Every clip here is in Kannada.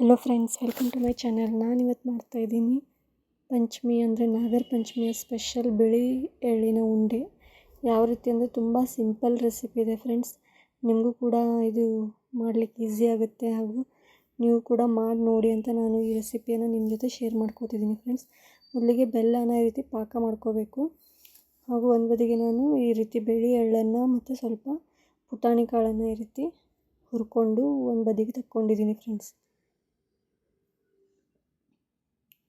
Hello friends welcome to my channel ನಾನು ಇವತ್ತು ಮಾಡ್ತಾಯಿದ್ದೀನಿ ಪಂಚಮಿ ಅಂದರೆ ನಾಗರ ಪಂಚಮಿಯ ಸ್ಪೆಷಲ್ ಬಿಳಿ ಎಳ್ಳಿನ ಉಂಡೆ. ಯಾವ ರೀತಿ ಅಂದರೆ ತುಂಬ ಸಿಂಪಲ್ ರೆಸಿಪಿ ಇದೆ ಫ್ರೆಂಡ್ಸ್ ನಿಮಗೂ ಕೂಡ ಇದು ಮಾಡಲಿಕ್ಕೆ ಈಸಿ ಆಗುತ್ತೆ ಹಾಗೂ ನೀವು ಕೂಡ ಮಾಡಿ ನೋಡಿ ಅಂತ ನಾನು ಈ ರೆಸಿಪಿಯನ್ನು ನಿಮ್ಮ ಜೊತೆ ಶೇರ್ ಮಾಡ್ಕೋತಿದ್ದೀನಿ ಫ್ರೆಂಡ್ಸ್ ಮೊದಲಿಗೆ ಬೆಲ್ಲನ ಈ ರೀತಿ ಪಾಕ ಮಾಡ್ಕೋಬೇಕು. ಹಾಗೂ ಒಂದು ಬದಿಗೆ ನಾನು ಈ ರೀತಿ ಬಿಳಿ ಎಳ್ಳನ್ನು ಮತ್ತು ಸ್ವಲ್ಪ ಪುಟಾಣಿ ಕಾಳನ್ನು ಈ ರೀತಿ ಹುರ್ಕೊಂಡು ಒಂದು ಬದಿಗೆ ತಕ್ಕೊಂಡಿದ್ದೀನಿ ಫ್ರೆಂಡ್ಸ್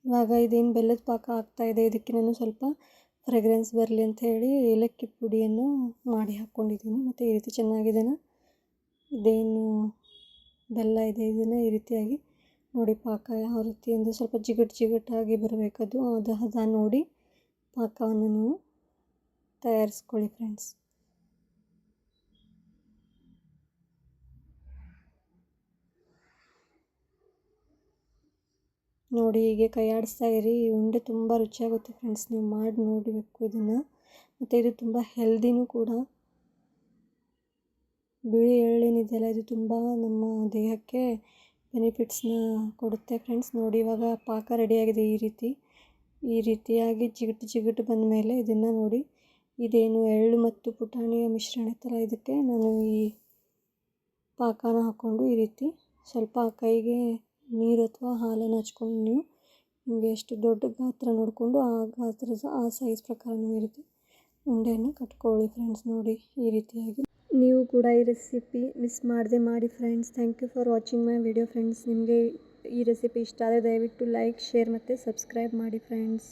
ಇವಾಗ ಇದೇನು ಬೆಲ್ಲದ ಪಾಕ ಆಗ್ತಾಯಿದೆ ಇದಕ್ಕೆ ನಾನು ಸ್ವಲ್ಪ ಫ್ರೆಗ್ರೆನ್ಸ್ ಬರಲಿ ಅಂತ ಹೇಳಿ ಏಲಕ್ಕಿ ಪುಡಿಯನ್ನು ಮಾಡಿ ಹಾಕ್ಕೊಂಡಿದ್ದೀನಿ. ಮತ್ತು ಈ ರೀತಿ ಚೆನ್ನಾಗಿ ಇದನ್ನು ಇದೇನು ಬೆಲ್ಲ ಇದೆ, ಇದನ್ನು ಈ ರೀತಿಯಾಗಿ ನೋಡಿ ಪಾಕ ಯಾವ ರೀತಿ ಅಂದರೆ ಸ್ವಲ್ಪ ಜಿಗಟ್ ಜಿಗಟಾಗಿ ಬರಬೇಕದು. ಅದು ಹದ ನೋಡಿ ಪಾಕವನ್ನು ನೀವು ತಯಾರಿಸ್ಕೊಳ್ಳಿ ಫ್ರೆಂಡ್ಸ್ ನೋಡಿ ಹೀಗೆ ಕೈ ಆಡಿಸ್ತಾ ಇರಿ ಉಂಡೆ ತುಂಬ ರುಚಿಯಾಗುತ್ತೆ ಫ್ರೆಂಡ್ಸ್ ನೀವು ಮಾಡಿ ನೋಡಬೇಕು ಇದನ್ನು. ಮತ್ತು ಇದು ತುಂಬ ಹೆಲ್ದಿನೂ ಕೂಡ. ಬಿಳಿ ಎಳ್ಳೇನಿದೆಯಲ್ಲ, ಇದು ತುಂಬ ನಮ್ಮ ದೇಹಕ್ಕೆ ಬೆನಿಫಿಟ್ಸ್ನ ಕೊಡುತ್ತೆ ಫ್ರೆಂಡ್ಸ್ ನೋಡಿ ಇವಾಗ ಪಾಕ ರೆಡಿಯಾಗಿದೆ ಈ ರೀತಿ. ಈ ರೀತಿಯಾಗಿ ಜಿಗಟು ಜಿಗುಟು ಬಂದ ಮೇಲೆ ಇದನ್ನು ನೋಡಿ. ಇದೇನು ಎಳ್ಳು ಮತ್ತು ಪುಟಾಣಿಯ ಮಿಶ್ರಣ ಇತ್ತಲ್ಲ ಇದಕ್ಕೆ ನಾನು ಈ ಪಾಕನ ಹಾಕ್ಕೊಂಡು ಈ ರೀತಿ ಸ್ವಲ್ಪ ಕೈಗೆ ನೀರು ಅಥವಾ ಹಾಲನ್ನು ಹಚ್ಕೊಂಡು ನೀವು ನಿಮಗೆ ಎಷ್ಟು ದೊಡ್ಡ ಗಾತ್ರ ನೋಡಿಕೊಂಡು ಆ ಗಾತ್ರ ಆ ಸೈಜ್ ಪ್ರಕಾರ ನೀವು ರೀತಿ ಉಂಡೆಯನ್ನು ಕಟ್ಕೊಳ್ಳಿ ಫ್ರೆಂಡ್ಸ್ ನೋಡಿ ಈ ರೀತಿಯಾಗಿ. ನೀವು ಕೂಡ ಈ ರೆಸಿಪಿ ಮಿಸ್ ಮಾಡದೆ ಮಾಡಿ friends thank you for watching my video friends ನಿಮಗೆ ಈ ರೆಸಿಪಿ ಇಷ್ಟ ಆದರೆ ದಯವಿಟ್ಟು ಲೈಕ್ ಶೇರ್ ಮತ್ತು ಸಬ್ಸ್ಕ್ರೈಬ್ ಮಾಡಿ ಫ್ರೆಂಡ್ಸ್